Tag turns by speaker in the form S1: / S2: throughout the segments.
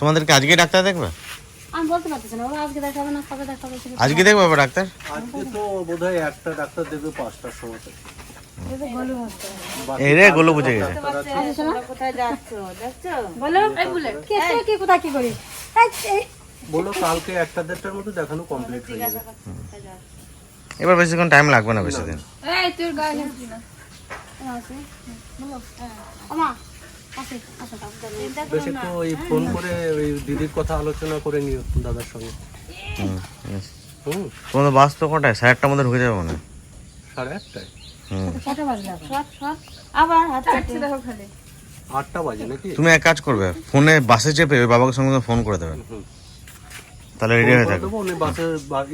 S1: তোমাদেরকে আজকে ডাক্তার দেখবে?
S2: আমি বলতে পারতেছি না ওরা আজকে দেখাবে না কবে দেখাবে
S1: আজকে দেখবে আবার ডাক্তার?
S3: আজকে তো বোধহয় একটা ডাক্তার দেবে পাঁচটার সময়
S1: এই রে গোলু বুঝে গেছে।
S2: আচ্ছা
S4: কোথায় যাচ্ছ? দেখছ
S2: বলো এই বুলেট। কে কে কি কোথায় কি করি? এই, এই,
S3: বলো কালকে একটা দেড়টার মধ্যে দেখানো কমপ্লিট হয়ে যাবে।
S1: এবার বেশিক্ষণ টাইম লাগবে না বেশি দিন
S5: এই তোর গায়ে না।
S2: আছে। বলো আমা আসে আসো
S3: বেশ একটু ওই ফোন করে ওই দিদির কথা আলোচনা করে নিও দাদার সঙ্গে।
S1: হুম, তোমাদের বাস তো কটায়? সাড়ে আটটার মধ্যে ঢুকে যাবে মনে হয়।
S3: সাড়ে আটটায়?
S1: হুম।
S2: কটা বাজে যাবে।
S4: সব সব আবার হাত
S5: আচ্ছা দেখো খালি।
S3: আটটা বাজে নাকি?
S1: তুমি এক কাজ করবে ফোনে বাসে চেপে ওই বাবাকে সঙ্গে সঙ্গে ফোন করে দেবে।
S3: হুম।
S1: তাহলে রেডি হয়ে থাকবে
S3: দেবো বাসে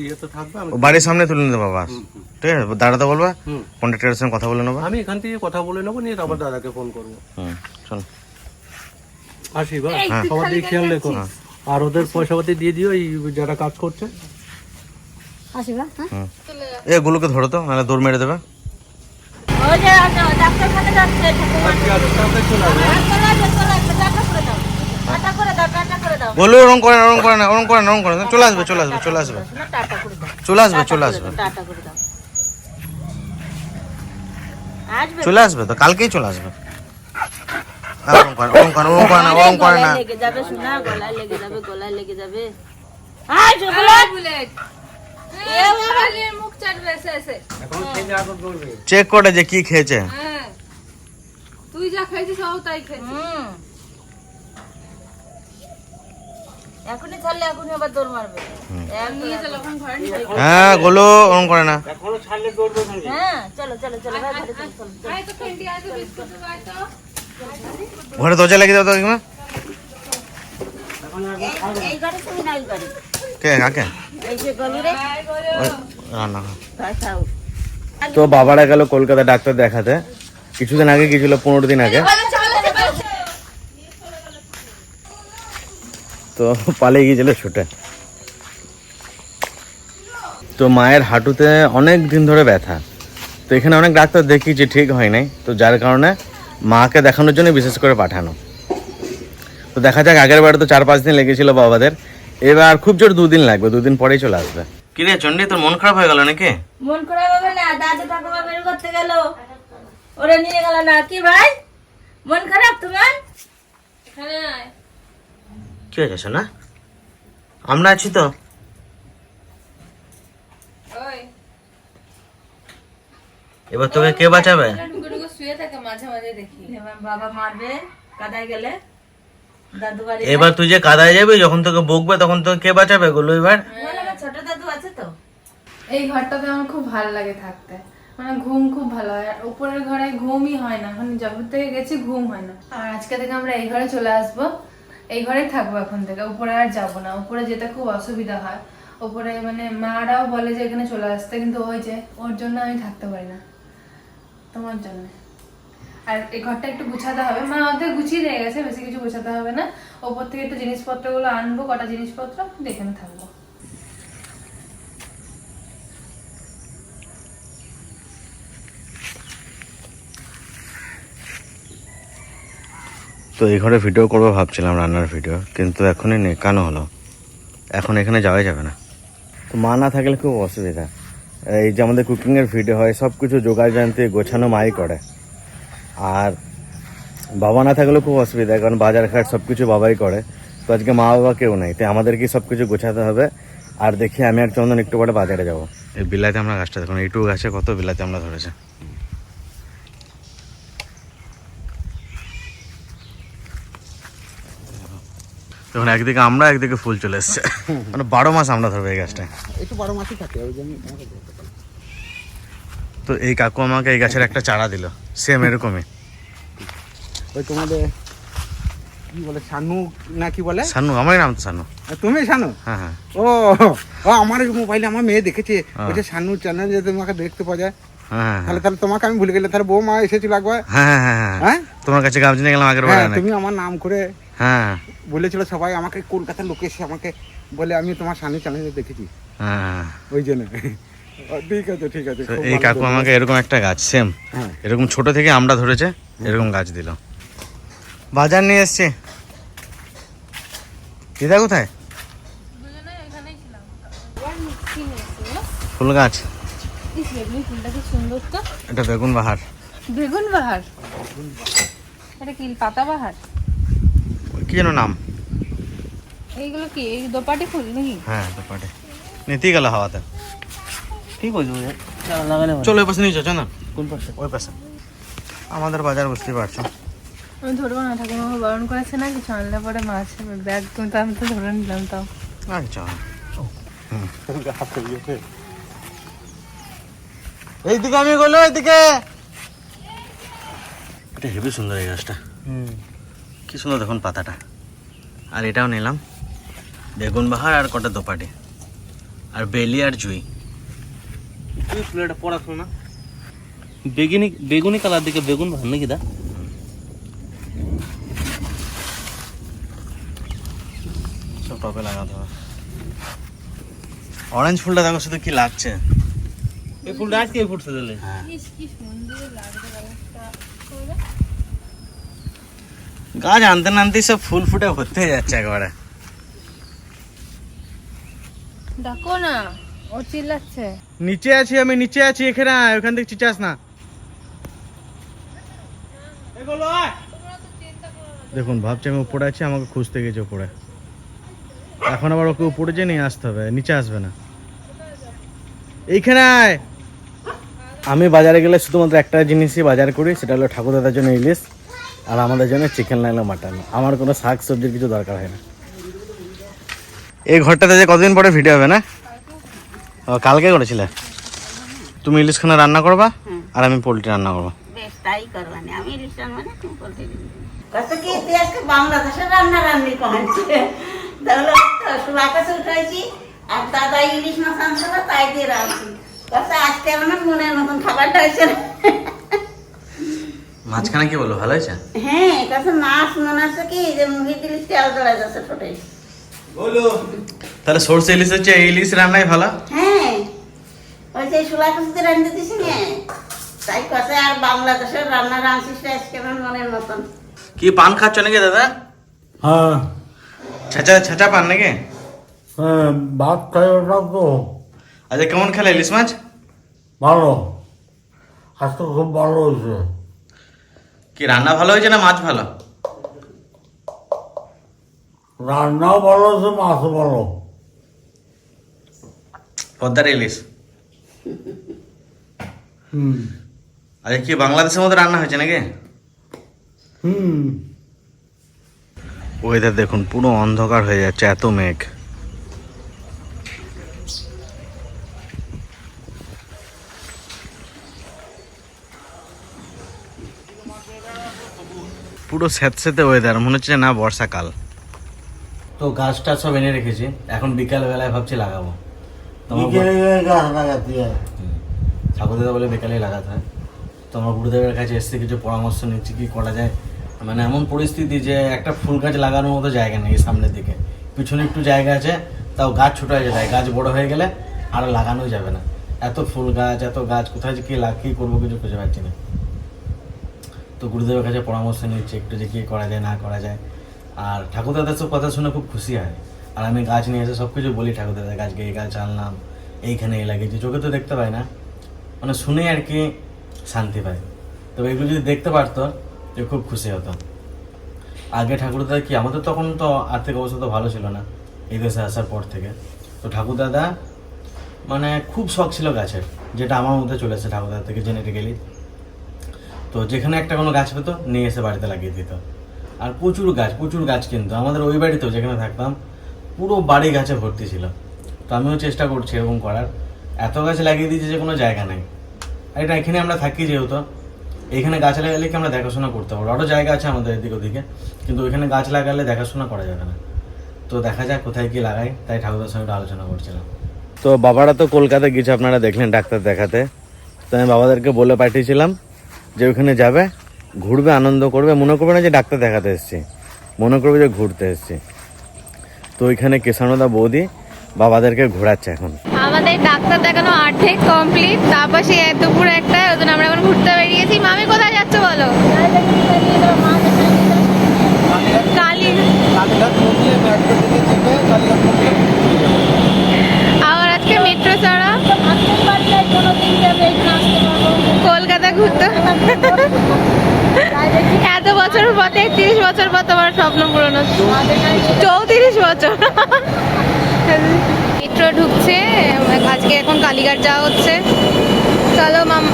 S3: ইয়েতে থাকবে
S1: বাড়ির সামনে তুলে নিতে বাস ঠিক আছে দাঁড়াতে বলবা। কন্ট্রাক্টরের সঙ্গে কথা বলে নেবা।
S3: আমি এখান থেকে কথা বলে নেব নিয়ে তারপর দাদাকে ফোন করব।
S1: হুম চল।
S3: আসি বা? সবার দিকে খেয়াল রেখো। আর ওদের পয়সা পাতি দিয়ে দিও এই যারা কাজ করছে।
S2: আসিবা হ্যাঁ?
S1: হুম। এ গুলোকে ধরো তো নাহলে দৌড় মেরে দেবে।
S4: ওই যে ডাক্তারখানে যাচ্ছে
S1: বলো ওরম করে ওরম করে না ওরম করে না ওরম করে না। চলে আসবে চলে আসবে চলে আসবে।
S4: শোনো টাটা করে দাও।
S1: চলে আসবে চলে আসবে।
S4: টাটা করে দাও। আসবে।
S1: চলে আসবে তো কালকেই চলে আসবে। আর ওরম করে ওরম করে ওরম করে না ওরম করে না।
S4: লেগে যাবে শোনা গলায় লেগে যাবে গলায় লেগে যাবে। আয় চলে
S5: বুলেট। খালি মুখ চাটবে এসে এসে।
S1: চেক করে যে কি খেয়েছে।
S5: হ্যাঁ। তুই যা তাই খেয়েছিস
S4: হুম এখনই ছাড়লে এখনই আবার দৌড় মারবে।
S5: ঘরে।
S1: হ্যাঁ গোলো ওরম করে না।
S4: হ্যাঁ চলো চলো চলো ভাই ঘরে চলো চলো চলো।
S5: আয় তো খেন্ডি আছে বিস্কুট আয় তো।
S1: ঘরে দরজা লাগিয়ে দাও তো কাকিমা
S4: এই- এই তুমি না এই গাড়ি
S1: কে কাকে?
S4: এই যে
S1: রান্না তো বাবারা গেল কলকাতা ডাক্তার দেখাতে। কিছুদিন আগে গিয়েছিল পনেরো দিন আগে। তো পালিয়ে গিয়েছিল ছুটে। তো মায়ের হাঁটুতে অনেক দিন ধরে ব্যথা। তো এখানে অনেক ডাক্তার দেখিয়েছি ঠিক হয় নাই। তো যার কারণে মাকে দেখানোর জন্য বিশেষ করে পাঠানো। তো দেখা যাক আগের বারে তো চার পাঁচ দিন লেগেছিল বাবাদের। এবার খুব জোর দুদিন লাগবে দুদিন পরেই চলে আসবে। কি রে চন্ডী তোর মন খারাপ হয়ে গেল নাকি?
S4: মন খারাপ হবে না দাদু ঠাকুমা বের করতে গেল। ওরা নিয়ে গেল না। কি ভাই? মন খারাপ তোমার?
S5: এখানে আয়
S1: কি হয়েছে না? আমরা আছি তো? এবার তোকে কে বাঁচাবে?
S5: ঢুকে ঢুকে শুয়ে থাকে মাঝে মাঝে দেখি।
S4: এবার বাবা মারবে কাদায় গেলে। দাদু বাড়ি
S1: এবার তুই যে কাদায় যাবি যখন তোকে বকবে তখন তোকে কে বাঁচাবে গুলো এবার
S4: ছোট দাদু আছে তো।
S5: এই ঘরটাতে আমার খুব ভালো লাগে থাকতে। মানে ঘুম খুব ভালো হয়। আর উপরের ঘরে ঘুমই হয় না। মানে যখন থেকে গেছি ঘুম হয় না। আর আজকে থেকে আমরা এই ঘরে চলে আসব। এই ঘরে থাকব এখন থেকে। উপরে আর যাব না। উপরে যেতে খুব অসুবিধা হয়। উপরে মানে মারাও বলে যে এখানে চলে আসতে, কিন্তু ওই যে ওর জন্য আমি থাকতে পারি না। তোমার জন্য। আর এই ঘরটা একটু গুছাতে হবে। মা অর্ধেক গুছিয়ে দিয়ে গেছে, বেশি কিছু গুছাতে হবে না। ওপর থেকে একটু জিনিসপত্রগুলো আনব, কটা জিনিসপত্র দেখে থাকব।
S1: তো এই ঘরে ভিডিও করব ভাবছিলাম, রান্নার ভিডিও কিন্তু এখনই নেই, কেন হলো? এখন এখানে যাওয়াই যাবে না। তো মা না থাকলে খুব অসুবিধা। এই যে আমাদের কুকিংয়ের ভিডিও হয় সব কিছু জোগাড় জানতে গোছানো মাই করে। আর বাবা না থাকলেও খুব অসুবিধা, কারণ বাজার ঘাট সব কিছু বাবাই করে। তো আজকে মা বাবা কেউ নাই তাই আমাদেরকেই সব কিছু গোছাতে হবে। আর দেখি আমি আর চন্দন একটু পরে বাজারে যাব। এই বিলাতে আমরা গাছটা দেখুন এইটুকু গাছে কত বিলাতে আমরা ধরেছে। তখন একদিকে আমরা একদিকে ফুল চলে এসছে। মানে বারো মাস আমরা ধরবো এই গাছটা
S6: একটু বারো মাসই থাকে ওই জন্য তোমাকে বলতে পারি।
S1: তো এই কাকু আমাকে এই গাছের একটা চারা দিল সেম এরকমই।
S6: ওই তোমাদের কি বলে শানু না কি বলে?
S1: সানু আমারই নাম তো সানু।
S6: তুমি
S1: হ্যাঁ হ্যাঁ।
S6: ও ও আমার মোবাইলে আমার মেয়ে দেখেছে। ওই যে শানু চ্যানেল যে তোমাকে দেখতে পাওয়া যায়
S1: হ্যাঁ
S6: তাহলে তাহলে তোমাকে আমি ভুলে গেলে তাহলে বৌমা এসেছিল একবার।
S1: হ্যাঁ হ্যাঁ হ্যাঁ
S6: হ্যাঁ।
S1: তোমার কাছে গামছা নিয়ে গেলাম আগের বার
S6: হ্যাঁ তুমি আমার নাম করে
S1: হ্যাঁ।
S6: বলেছিল সবাই আমাকে কলকাতার লোক এসে আমাকে বলে আমি তোমার শানু চ্যানেলে দেখেছি।
S1: হ্যাঁ।
S6: ওই জন্য। ঠিক আছে ঠিক আছে
S1: এই কাকু আমাকে এরকম একটা গাছ সেম
S6: হ্যাঁ।
S1: এরকম ছোট থেকে আমরা ধরেছে এরকম গাছ দিল। বাজার নিয়ে এসছে। দিদা কোথায়? ফুল গাছ।
S7: বেগুনি ফুলটা কি সুন্দর তো।
S1: এটা বেগুন বাহার।
S7: বেগুন বাহার? এটা কি পাতা বাহার?
S1: কি যেন নাম?
S7: এইগুলো কি? এই দোপাটি ফুল নাকি?
S1: হ্যাঁ দুপাটে। নিতেই গেল হাওয়াতে।
S6: ঠিক আছে লাগালে
S1: চলো ওই পাশে নিয়ে চল। না
S6: কোন পাশে?
S1: ওই পাশে। আমাদের বাজার বুঝতেই পারছ।
S7: আমি ধরবো না ঠাকুমা বারণ করেছে না কিছু আনলে পরে মাছ ব্যাগ কিন্তু আমি তো ধরে নিলাম তাও।
S1: আরে চল এইদিকে আমি গেলো এইদিকে। এটা হেবি সুন্দর এই গাছটা।
S6: হুম।
S1: কি সুন্দর দেখুন পাতাটা। আর এটাও নিলাম। বেগুন বাহার আর কটা দোপাটি। আর বেলি আর জুই।
S6: তুই ফুলটা পড়াশোনা বেগুনি বেগুনি কালার দিকে বেগুন ভালো নাকি দা?
S1: সব টপে লাগাতে হবে। অরেঞ্জ ফুলটা দেখো শুধু কি লাগছে।
S6: এই ফুলটা আজকে ফুটছে দিলে
S1: গাছ আনতে আনতেই সব ফুল ফুটে ভর্তি হয়ে যাচ্ছে একেবারে।
S7: ডাকো না ও চিল্লাচ্ছে।
S6: নিচে আছি আমি নিচে আছি এখানে আয় ওখান থেকে চিচাস না। দেখুন ভাবছি আমি উপরে আছি আমাকে খুঁজতে গেছে উপরে। এখন আবার ওকে উপরে যে নিয়ে আসতে হবে নিচে আসবে না। এইখানে আয়।
S1: আমি বাজারে গেলে শুধুমাত্র একটা জিনিসই বাজার করি সেটা হলো ঠাকুর দাদার জন্য ইলিশ। আর আমাদের জন্য চিকেন লাগল মাটন আমার কোনো শাক সবজির কিছু দরকার হয় না। এই ঘরটাতে যে কতদিন পরে ভিডিও হবে না? ও, কালকে করেছিলে? তুমি ইলিশ খানা রান্না করবা আর আমি পোলট্রি রান্না করব।
S8: তাই করবানি আমি ইলিশ রান্না না তুমি বলতে কত কি তুই আজকে বাংলাদেশের রান্না রান্নি কমাচ্ছে তাহলে তো আকাশে উঠেছি আর দাদা ইলিশ মাছ আনছিল তাই দিয়ে রাখছি। আজকে আমার মনের মতন খাবারটা হয়েছে।
S1: মাঝখানে কি বলল? ভালো হয়েছে?
S8: হ্যাঁ কাছে মাছ মনে আছে কি যে মুখে দিলি তেল জড়া যাচ্ছে ঠোঁটে?
S1: তাহলে সর্ষে ইলিশ হচ্ছে এই ইলিশ রান্নাই ভালো?
S8: হ্যাঁ। ওই যে সুলা কুচিতে রান্ধতে দিছি না? তাই কথা আর বাংলাদেশের রান্না রাঁধছিস আজকে আমার মনের মতন।
S1: কি পান খাচ্ছ নাকি দাদা?
S9: হ্যাঁ।
S1: ছেঁচা ছেঁচা পান নাকি?
S9: হ্যাঁ ভাত খাই ওটা তো।
S1: আচ্ছা কেমন খেলে ইলিশ মাছ?
S9: ভালো। আজকে খুব ভালো হয়েছে।
S1: কি রান্না ভালো হয়েছে না মাছ ভালো?
S9: রান্নাও ভালো হয়েছে মাছও ভালো।
S1: পদ্মার ইলিশ।
S9: হুম।
S1: আচ্ছা কি বাংলাদেশের মধ্যে রান্না হয়েছে নাকি?
S9: হুম।
S1: ওয়েদার দেখুন পুরো অন্ধকার হয়ে যাচ্ছে এত মেঘ। পুরো স্যাঁতস্যাঁতে ওয়েদার মনে হচ্ছে না বর্ষাকাল। তো গাছটা সব এনে রেখেছি এখন বিকাল বেলায় ভাবছি লাগাবো
S9: হয়।
S1: ঠাকুর দাদা বলে বিকালেই লাগাতে হয়। তো আমার গুরুদেবের কাছে এসে কিছু পরামর্শ নিচ্ছি কি করা যায়? মানে এমন পরিস্থিতি যে একটা ফুল গাছ লাগানোর মতো জায়গা নেই সামনের দিকে। পিছনে একটু জায়গা আছে তাও গাছ ছোট হয়ে যায়। গাছ বড় হয়ে গেলে আর লাগানো যাবে না। এত ফুল গাছ এত গাছ কোথায় যে কি লাগ কী করব কিছু খুঁজে পাচ্ছি না। তো গুরুদেবের কাছে পরামর্শ নিচ্ছি একটু যে কী করা যায়, না করা যায়। আর ঠাকুর দাদার সব কথা শুনে খুব খুশি হয়। আর আমি গাছ নিয়ে এসে সব কিছু বলি ঠাকুর দাদা গাছকে এই গাছ আনলাম, এইখানে এই লাগিয়েছি। চোখে তো দেখতে পাই না। মানে শুনে আর কি শান্তি পায়। তবে এগুলো যদি দেখতে পারতো, যে খুব খুশি হতো আগে ঠাকুর দাদা কি, আমাদের তখন তো আর্থিক অবস্থা তো ভালো ছিল না, এই দেশে আসার পর থেকে। তো ঠাকুর দাদা মানে খুব শখ ছিল গাছের, যেটা আমার মধ্যে চলে ঠাকুর দাদা থেকে জেনেটিক্যালি। তো যেখানে একটা কোনো গাছ পেতো নিয়ে এসে বাড়িতে লাগিয়ে দিত। আর প্রচুর গাছ প্রচুর গাছ কিন্তু। আমাদের ওই বাড়িতেও যেখানে থাকতাম, পুরো বাড়ি গাছে ভর্তি ছিল। তো আমিও চেষ্টা করছি এরকম করার। এত গাছ লাগিয়ে দিয়েছি যে কোনো জায়গা নেই। আর এটা এখানে আমরা থাকি যেহেতু, এখানে গাছ লাগালে কি আমরা দেখাশোনা করতে পারব? আরও জায়গা আছে আমাদের এদিক ওদিকে, কিন্তু ওইখানে গাছ লাগালে দেখাশোনা করা যাবে না। তো দেখা যাক কোথায় কি লাগাই, তাই ঠাকুরের সঙ্গে আলোচনা করছিলাম। তো বাবারা তো কলকাতা গেছে আপনারা দেখলেন ডাক্তার দেখাতে। তো আমি বাবাদেরকে বলে পাঠিয়েছিলাম যে ওখানে যাবে ঘুরবে আনন্দ করবে মনে করবে না যে ডাক্তার দেখাতে এসেছি। মনে করবে যে ঘুরতে এসেছি। তো ওইখানে কিষাণদা বৌদি বাবাদেরকে ঘোরাচ্ছে এখন।
S7: আমাদের ডাক্তার দেখানো অর্ধেক কমপ্লিট তারপর সেই দুপুর একটা ওই জন্য আমরা এখন ঘুরতে বেরিয়েছি। মামি কোথায় যাচ্ছে বলো? কালী
S3: কালীঘাট মন্দিরে
S7: বছর পর তোমার স্বপ্ন পূরণ হচ্ছে। চৌত্রিশ বছর। মেট্রো ঢুকছে, আজকে এখন কালীঘাট যাওয়া হচ্ছে। চলো মাম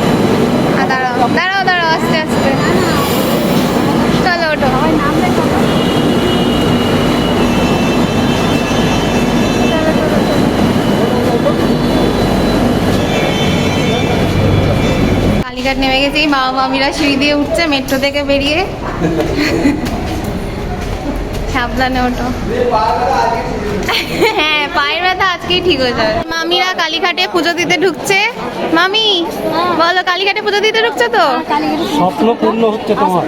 S7: দাঁড়াও দাঁড়াও দাঁড়াও, আস্তে আস্তে। চলো ওঠো। কালীঘাট নেমে গেছি মা মামিরা সিঁড়ি দিয়ে উঠছে মেট্রো থেকে বেরিয়ে। সাবধানে ওঠো। হ্যাঁ পায়ের ব্যথা আজকেই ঠিক হয়ে যাবে। মামিরা কালীঘাটে পুজো দিতে ঢুকছে। মামি বলো কালীঘাটে পুজো দিতে ঢুকছো তো?
S3: স্বপ্ন পূর্ণ হচ্ছে তোমার।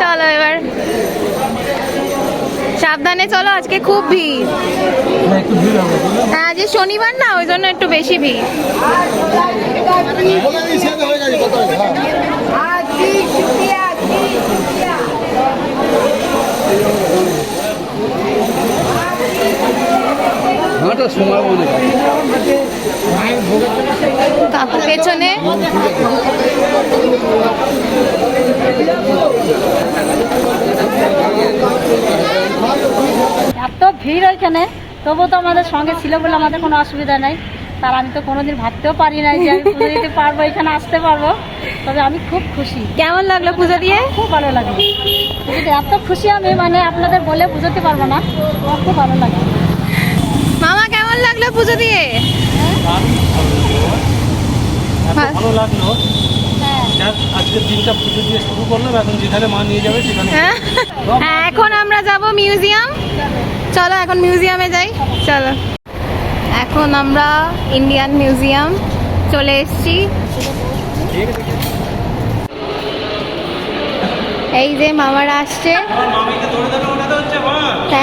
S7: চলো এবার। সাবধানে চলো, আজকে খুব ভিড়? হ্যাঁ আজ শনিবার না, ওই জন্য একটু বেশি ভিড় কাকু পেছনে
S10: ভিড় ওইখানে তবু তো আমাদের সঙ্গে ছিল বলে আমাদের কোনো অসুবিধা নেই। তার আমি তো কোনোদিন ভাবতেও পারি নাই যে আমি পুজো দিতে পারব এখানে আসতে পারব। তবে আমি খুব খুশি।
S7: কেমন লাগল পুজো দিয়ে?
S10: খুব ভালো লাগে। পুজোতে এত খুশি আমি মানে আপনাদের বলে বুঝতে পারব না। আমার খুব ভালো লাগে।
S7: মামা কেমন লাগল পুজো দিয়ে?
S3: ভালো লাগল। যাক আজকের দিনটা পুজো দিয়ে শুরু করলাম। এখন যেখানে মা নিয়ে যাবে সেখানে
S7: হ্যাঁ। হ্যাঁ, এখন আমরা যাব মিউজিয়াম। চলো এখন মিউজিয়ামে যাই, চলো। এখন আমরা ইন্ডিয়ান মিউজিয়াম চলে এসেছি। এই যে মামারা আসছে।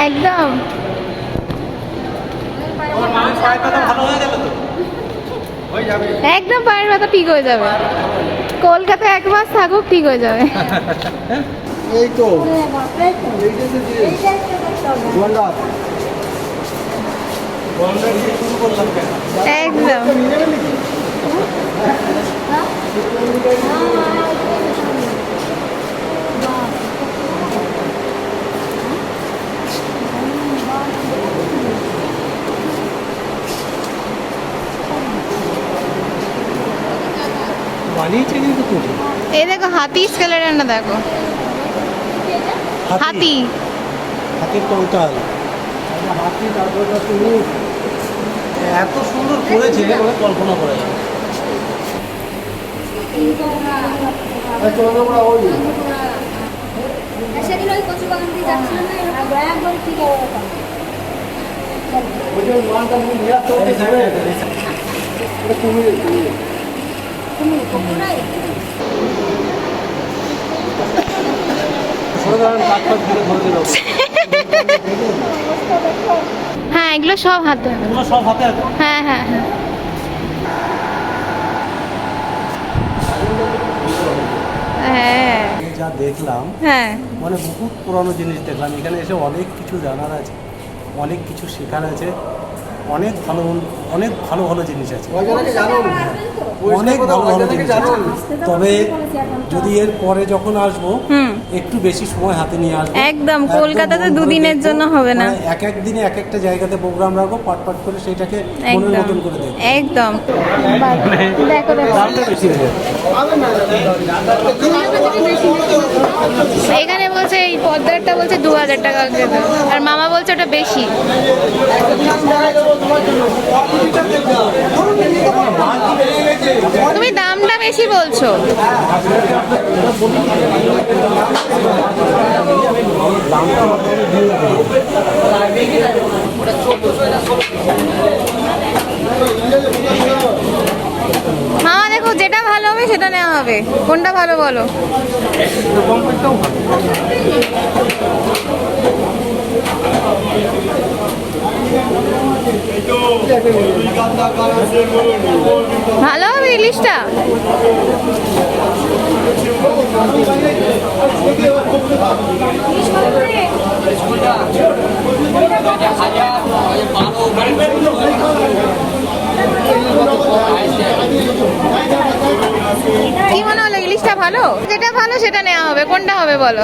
S7: একদম। একদম পায়ের ব্যথা ঠিক হয়ে যাবে। কলকাতায় এক মাস থাকুক, ঠিক হয়ে যাবে।
S9: এই তো।
S3: কেন?
S7: একদম।
S3: বানিয়েছে কিন্তু তুমি।
S7: এই দেখো হাতি স্কেলের না দেখো। হাতি।
S3: হাতির কঙ্কাল। হাতি তারপরে এত সুন্দর করেছে মানে কল্পনা করা যায় না।
S7: হ্যাঁ এগুলো সব হাতে
S3: সব হাতে
S7: হ্যাঁ হ্যাঁ হ্যাঁ। হ্যাঁ।
S3: যা দেখলাম
S7: হ্যাঁ।
S3: মানে বহুত পুরানো জিনিস দেখলাম। এখানে এসে অনেক কিছু জানার আছে অনেক কিছু শেখার আছে। অনেক ভালো অনেক ভালো ভালো জিনিস আছে। অনেক ভালো ভালো জিনিস আছে। তবে যদি এর পরে যখন আসব
S7: হুম।
S3: একটু বেশি সময় হাতে নিয়ে আসব।
S7: একদম, কলকাতাতে দুদিনের জন্য হবে না।
S3: মানে এক এক দিনে এক একটা জায়গাতে প্রোগ্রাম রাখব পাট পাট করে সেটাকে মনের
S7: একদম।
S3: মতন করে দেবো।
S7: একদম।
S10: দেখো দেখো
S7: এখানে বলছে এই পদ্মারটা বলছে দু হাজার টাকা আর মামা বলছে ওটা বেশি। তুমি দামটা বেশি বলছো। মামা দেখো, যেটা ভালো হবে সেটা নেওয়া হবে। কোনটা ভালো বলো? ভালো হবে ইলিশটা? কি মনে হলো, ইলিশটা ভালো? যেটা ভালো সেটা নেওয়া হবে, কোনটা হবে বলো?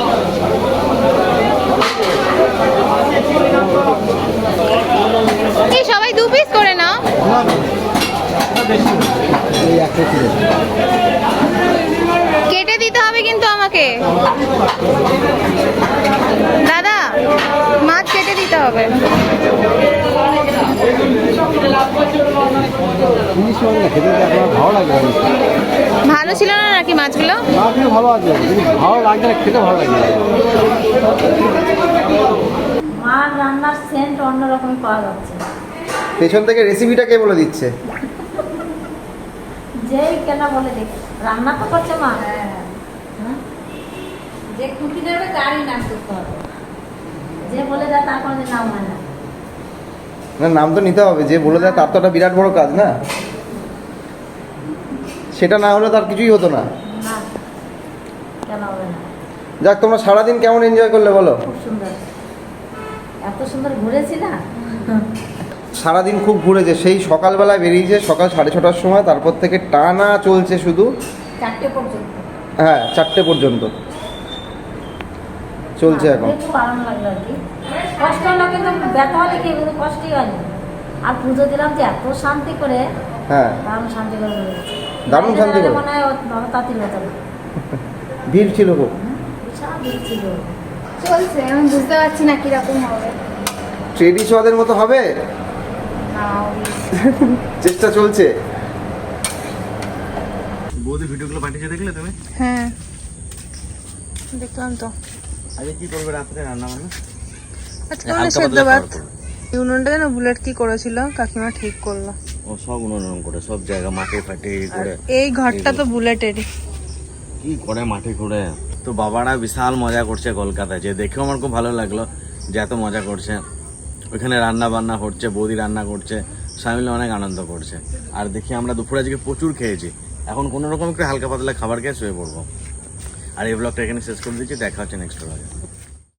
S7: এই সবাই দু পিস করে নাও
S9: এই একটা ছিল
S7: কেটে দিতে হবে কিন্তু আমাকে দাদা মাছ কেটে দিতে হবে।
S9: ভালো লাগে
S7: ছিল না নাকি মাছগুলো?
S9: ভালো আছে ভালো লাগছে না খেতে ভালো লাগে
S10: মার রান্নার সেন্ট অন্যরকমই পাওয়া যাচ্ছে।
S11: পেছন থেকে রেসিপিটা কে বলে দিচ্ছে?
S10: যেই কেনা বলে দেখ। রান্না তো করছে মা। হ্যাঁ। যে খুঁটি দেবে তারই নাম করতে হবে। যে বলে দেয় তার কোনো নাম হয় না।
S11: না নাম তো নিতে হবে। যে বলে দেয় তার তো একটা বিরাট বড় কাজ না? সেটা না হলে তার কিছুই হতো না। যাক তোমরা সারাদিন কেমন এনজয় করলে বলো?
S10: এত সুন্দর ঘুরেছি না?
S11: সারাদিন খুব ঘুরেছে। সেই সকালবেলায় বেরিয়েছে সকাল সাড়ে ছটার সময় তারপর থেকে টানা চলছে শুধু
S10: চারটে পর্যন্ত।
S11: হ্যাঁ চারটে পর্যন্ত। চলছে এখন।
S10: দেখে খুব লাগল আর কি। কষ্ট হলো কিন্তু ব্যথা হলে কি কিন্তু কষ্টই হয়নি আর পুজো দিলাম যে এত শান্তি করে
S11: হ্যাঁ।
S10: দারুণ শান্তি করে
S11: দারুণ শান্তি করে।
S10: মনে হয় বাবা তাঁতিল
S11: ভিড় ছিল খুব।
S10: বিশাল ভিড় ছিল।
S7: চলছে আমি বুঝতে পারছি না কীরকম হবে।
S11: ট্রেডি সোয়াদের মতো হবে? চেষ্টা চলছে।
S1: বৌদি ভিডিওগুলো পাঠিয়েছে দেখলে তুমি?
S7: হ্যাঁ। দেখলাম তো।
S1: আজকে কি করবে রাত্রে রান্না বান্না?
S7: আজকে মানে সেদ্ধ ভাত।
S1: খাবার করবে।
S7: এই উনুনটা যেন বুলেট কি করেছিল কাকিমা ঠিক করল।
S1: ও সব উন্নয়ন করে সব জায়গা মাঠে ফাটে করে।
S7: এই ঘরটা তো বুলেটেরই
S1: কি করে মাঠে ঘুরে? তো বাবারা বিশাল মজা করছে কলকাতায়। যে দেখেও আমার খুব ভালো লাগল যে এত মজা করছে। ওইখানে রান্না বান্না হচ্ছে বৌদি রান্না করছে সবাই অনেক আনন্দ করছে। আর দেখি আমরা দুপুরে আজকে প্রচুর খেয়েছি। এখন কোনো রকম একটু হালকা পাতলা খাবার খেয়ে শুয়ে পড়ব। আর এই ব্লগটা এখানে শেষ করে দিচ্ছি দেখা হচ্ছে নেক্সট ব্লগে